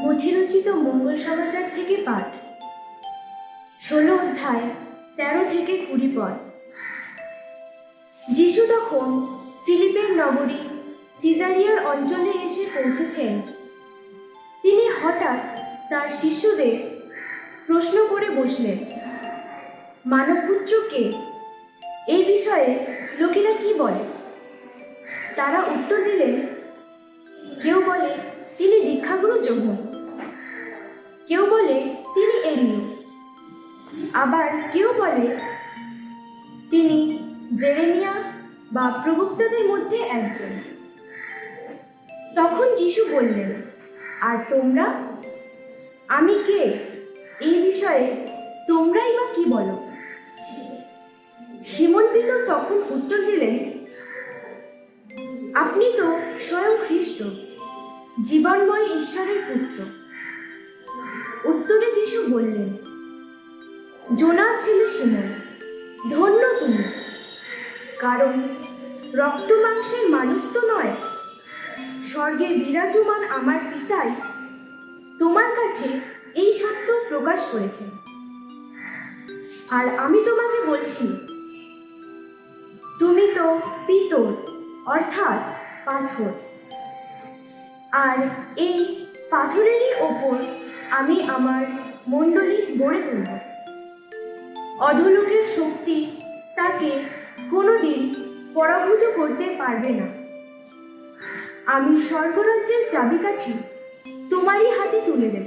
মথিরচিত মঙ্গল সমাচার থেকে পাঠ। ষোলো অধ্যায়, তেরো থেকে কুড়ি পদ। যিশু তখন ফিলিপের নগরী সিজারিয়ার অঞ্চলে এসে পৌঁছেছেন। তিনি হঠাৎ তার শিষ্যদের প্রশ্ন করে বসলেন, মানবপুত্রকে এই বিষয়ে লোকেরা কি বলে? তারা উত্তর দিলেন, কেউ বলে তিনি দীক্ষাগুরু যোগ্য কেউ বলে তিনি এলিয় আবার কেউ বলে তিনি জেরেমিয়া বা প্রবক্তাদের মধ্যে একজন। তখন যিশু বললেন, আর তোমরা? আমি কে? এই বিষয়ে তোমরাই বা কি বলো? সিমন পিতর তখন উত্তর দিলেন, আপনি তো স্বয়ং খ্রিস্ট জীবনময় ঈশ্বরের পুত্র। উত্তরে যিশু বললেন, জোনা ছেলে সিমন ধন্য তুমি। কারণ রক্ত মাংসের মানুষ তো নয়। স্বর্গে বিরাজমান আমার পিতাই তোমার কাছে এই সত্য প্রকাশ করেছে আর আমি তোমাকে বলছি, তুমি তো পিতর অর্থাৎ পাথর। আর এই পাথরেরই ওপর আমি আমার মণ্ডলী গড়ে তুলব। অধলোকের শক্তি তাকে কোনোদিন পরাভূত করতে পারবে না। আমি স্বর্গরাজ্যের চাবিকাঠি তোমারই হাতে তুলে দেব।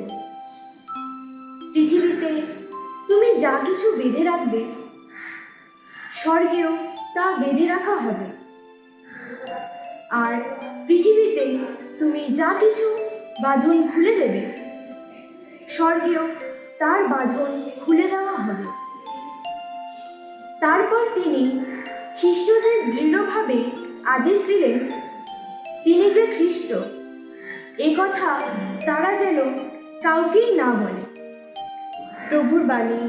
পৃথিবীতে তুমি যা কিছু বেঁধে রাখবে, স্বর্গেও তা বেঁধে রাখা হবে। আর পৃথিবীতে তুমি যা কিছু বাঁধন খুলে দেবে, স্বর্গেও তার বাঁধন খুলে দেওয়া হবে। তারপর তিনি শিষ্যদের দৃঢ়ভাবে আদেশ দিলেন, তিনি যে খ্রিস্ট, এ কথা তারা যেন কাউকেই না বলে। প্রভুর বাণী